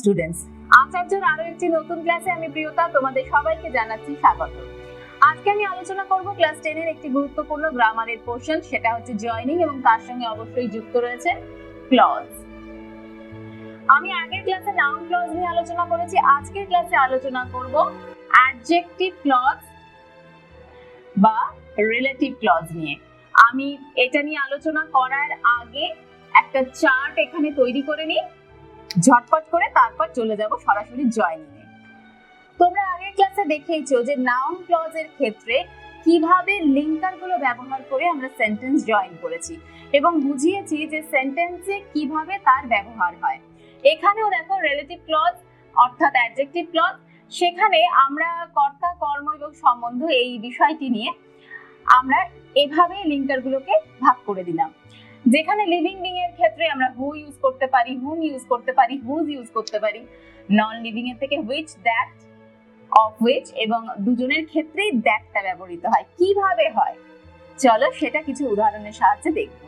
Students আচার্যর আরও একটি নতুন ক্লাসে আমি প্রিয়তা, তোমাদের সবাইকে জানাচ্ছি স্বাগত। আজকে আমি আলোচনা করব ক্লাস একটি গুরুত্বপূর্ণ গ্রামারের পোর্শন সেটা হচ্ছে জয়নিং এবং তার সঙ্গে অবশ্যই যুক্ত রয়েছে ক্লজ আমি আগের ক্লাসে নাউন ক্লজ নিয়ে আলোচনা করেছি, আজকের ক্লাসে আলোচনা করব অ্যাডজেক্টিভ ক্লজ বা রিলেটিভ ক্লজ নিয়ে। আমি এটা নিয়ে আলোচনা করার আগে একটা চার্ট এখানে তৈরি করে নিই। ঝটপট করে তারপর চলে যাব সরাসরি জয়নিং তোমরা আগের ক্লাসে দেখেইছো যে নাউন ক্লজের ক্ষেত্রে কীভাবে লিঙ্কারগুলো ব্যবহার করে আমরা সেন্টেন্স জয়েন করেছি এবং বুঝিয়েছি যে সেন্টেন্সে কীভাবে তার ব্যবহার হয়। এখানেও দেখো রিলেটিভ ক্লজ অর্থাৎ অ্যাডজেক্টিভ ক্লজ সেখানে আমরা কর্তা, কর্ম এবং সম্বন্ধ এই বিষয়টি নিয়ে আমরা এভাবে লিঙ্কার গুলোকে ভাগ করে দিলাম। যেখানে লিভিং বিং এর ক্ষেত্রে আমরা হু ইউজ করতে পারি হুম ইউজ করতে পারি হুজ ইউজ করতে পারি নন লিভিং এর থেকে হুইচ দ্যাট অফ হুইচ এবং দুজনের ক্ষেত্রেই দ্যাটটা ব্যবহৃত হয়। কীভাবে হয়? চলো সেটা কিছু উদাহরণের সাহায্যে দেখব।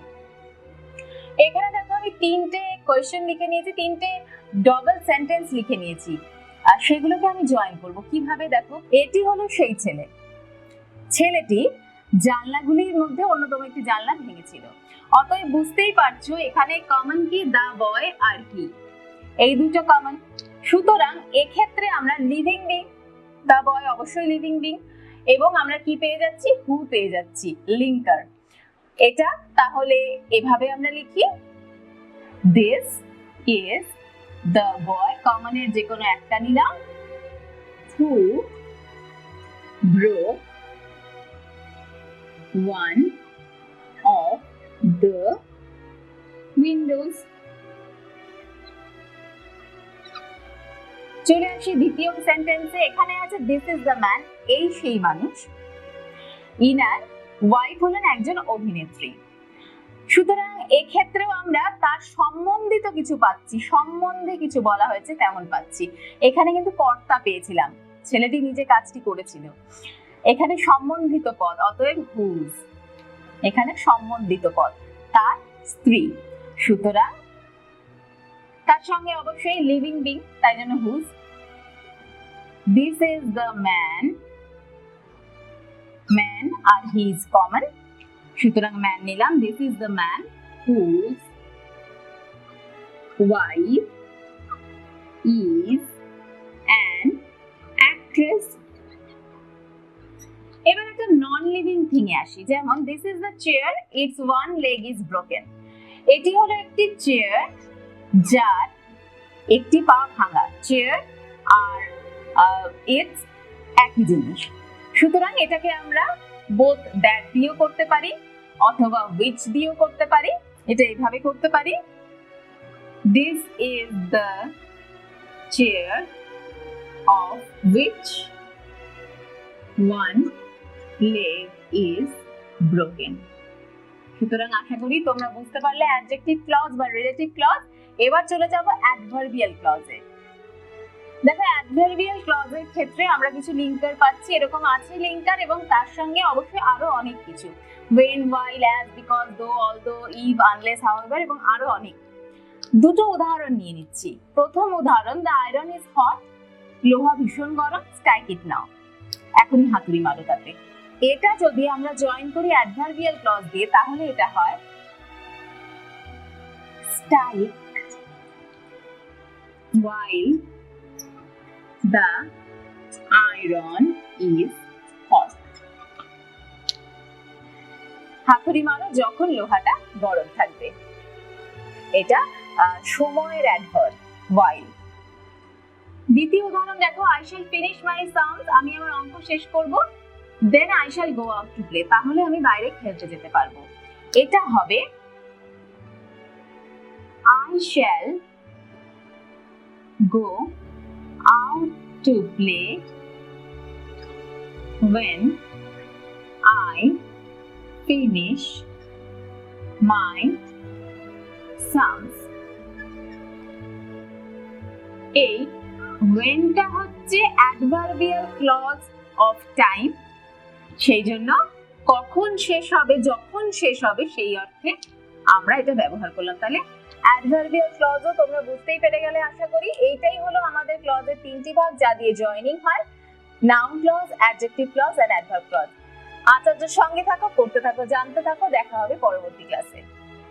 এখানে দেখো আমি তিনটে কোয়েশ্চেন লিখে নিয়েছি, তিনটে ডবল সেন্টেন্স লিখে নিয়েছি। আর সেগুলোকে আমি জয়েন করব। কীভাবে দেখো? এটি হলো সেই ছেলে। ছেলেটি জানলাগুলির মধ্যে অন্যতম একটি জানলা ভেঙেছিল। অতএব বুঝতেই পারছ, এখানে কমন কি দা বয় আর কি এই দুটো কমন সুতরাং এক্ষেত্রে আমরা লিভিং বিং দা বয় অবশ্যই লিভিং বিং এবং আমরা কি পেয়ে যাচ্ছি? হু পেয়ে যাচ্ছি? লিঙ্কার এটা তাহলে এভাবে আমরা লিখি। দিস ইজ দ্য বয় কমনের যে কোনো একটা নিলাম। Who broke one of the windows. চলে আসি দ্বিতীয় সেন্টেন্সে এখানে আছে দিস ইজ দ্য ম্যান এই সেই মানুষ। ইনার ওয়াইফ হলেন একজন অভিনেত্রী। সুতরাং এক্ষেত্রেও আমরা তার সম্বন্ধিত কিছু পাচ্ছি, সম্বন্ধে কিছু বলা হয়েছে, তেমন পাচ্ছি। এখানে কিন্তু কর্তা পেয়েছিলাম। ছেলেটি নিজে কাজটি করেছিল। এখানে সম্বন্ধিত পদ, অতএব হুজ এখানে সম্বন্ধিত পদ, তার স্ত্রী। সুতরাং তার সঙ্গে অবশ্যই লিভিং বিং তাই জন্য whose this is the man man R he is common সুতরাং ম্যান নিলাম this is the man whose wife is an actress এবার একটা নন লিভিং থিং এ আসি। যেমন this is the chair its one leg is broken এটি হলো একটি চেয়ার যার একটি পা ভাঙা। চেয়ার আর ইটস একই জিনিস। সুতরাং এটাকে আমরা বোথ দ্যাট দিয়েও করতে পারি অথবা উইচ দিয়েও করতে পারি। এটা এইভাবে করতে পারি। This is the chair of which one leg is broken. সুতরাং আশা করি তোমরা বুঝতে পারলে অ্যাডজেক্টিভ ক্লজ বা রিলেটিভ ক্লজ এবার চলে যাব অ্যাডভার্বিয়াল ক্লজে দেখো অ্যাডভার্বিয়াল ক্লজের ক্ষেত্রে আমরা কিছু লিঙ্কার পাচ্ছি, এরকম আছে লিঙ্কার এবং তার সঙ্গে অবশ্যই আরও অনেক কিছু। when, while, as, because, though, although, if, unless, however এবং আরও অনেক। দুটো উদাহরণ নিয়ে নিচ্ছি। প্রথম উদাহরণ দ্য আয়রন ইজ হট লোহা ভীষণ গরম স্ট্রাইক ইট নাও এখনই হাতুড়ি মারো তাতে। এটা যদি আমরা জয়েন করি অ্যাডভার্বিয়াল ক্লজ দিয়ে, তাহলে এটা হয় strike while the iron is hot. হাতুড়ি মারো যখন লোহাটা গরম থাকবে। এটা সময়ের অ্যাডভার্ব ওয়াইল দ্বিতীয় উদাহরণ দেখো I shall finish my sums আমি আমার অঙ্ক শেষ করব। Then I shall go out to play তাহলে আমি বাইরে খেলতে যেতে পারব। এটা হবে I shall go out to play when I finish my sums. এই ওয়েনটা হচ্ছে অ্যাডভার্বিয়াল ক্লজ অফ টাইম সেই জন্য কখন শেষ হবে, যখন শেষ হবে সেই অর্থে আমরা এটা ব্যবহার করলাম। তাহলে অ্যাডভার্বিয়াল ক্লজও তোমরা বুঝতেই পেরে গেলে আশা করি। এইটাই হলো আমাদের ক্লজের তিনটি ভাগ, যা দিয়ে জয়েনিং হয়। Noun clause adjective clause and adverb clause আচার্যের সঙ্গে থাকো করতে থাকো, জানতে থাকো, দেখা হবে পরবর্তী ক্লাসে